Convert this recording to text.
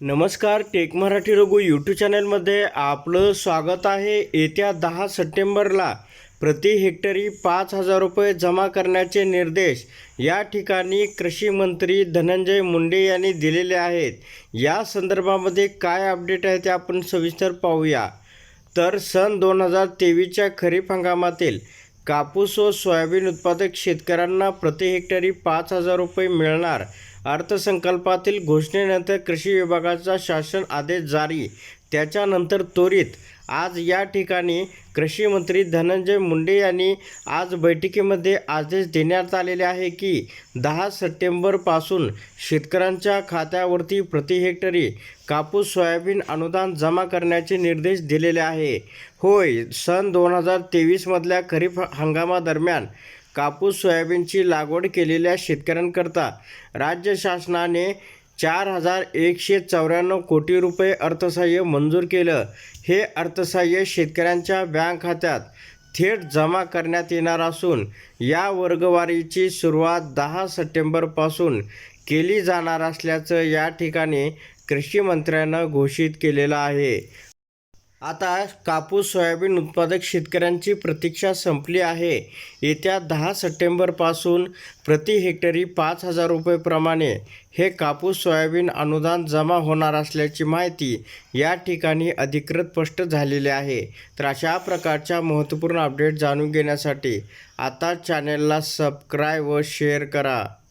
नमस्कार take Marathi Raghu YouTube चॅनलमध्ये आपलं स्वागत आहे. येत्या दहा सप्टेंबरला प्रति हेक्टरी पाच हजार रुपये जमा करण्याचे निर्देश या ठिकाणी कृषी मंत्री धनंजय मुंडे यांनी दिलेले आहेत. या संदर्भामध्ये काय अपडेट आहे ते आपण सविस्तर पाहूया. तर सन दोन हजार तेवीसच्या खरीप हंगामातील कापूस व सोयाबीन उत्पादक शेतकऱ्यांना प्रति हेक्टरी पाच हजार रुपये मिळणार. अर्थसंकल्पातील घोषणेनंतर कृषी विभागाचा शासन आदेश जारी. त्याच्यानंतर त्वरित. आज या ठिकाणी कृषी मंत्री धनंजय मुंडे यांनी आज बैठकीमध्ये आदेश देण्यात आलेले आहे की दहा सप्टेंबरपासून शेतकऱ्यांच्या खात्यावरती प्रति हेक्टरी कापूस सोयाबीन अनुदान जमा करण्याचे निर्देश दिलेले आहे. होय सन दोन हजार तेवीसमधल्या खरीप हंगामादरम्यान कापूस सोयाबीनची लागवड केलेल्या शेतकऱ्यांकरता राज्य शासनाने चार हजार एकशे चौऱ्याण्णव कोटी रुपये अर्थसहाय्य मंजूर केलं. हे अर्थसहाय्य शेतकऱ्यांच्या बँक खात्यात थेट जमा करण्यात येणार असून या वर्गवारीची सुरुवात दहा सप्टेंबरपासून केली जाणार असल्याचं या ठिकाणी कृषी मंत्र्यानं घोषित केलेलं आहे. आता कापूस सोयाबीन उत्पादक शेतकऱ्यांची प्रतीक्षा संपली आहे. येत्या दहा सप्टेंबरपासून प्रति हेक्टरी पाच हजार रुपयेप्रमाणे हे कापूस सोयाबीन अनुदान जमा होणार असल्याची माहिती या ठिकाणी अधिकृत स्पष्ट झालेली आहे. तर अशा प्रकारच्या महत्त्वपूर्ण अपडेट जाणून घेण्यासाठी आता चॅनेलला सबस्क्राईब व शेअर करा.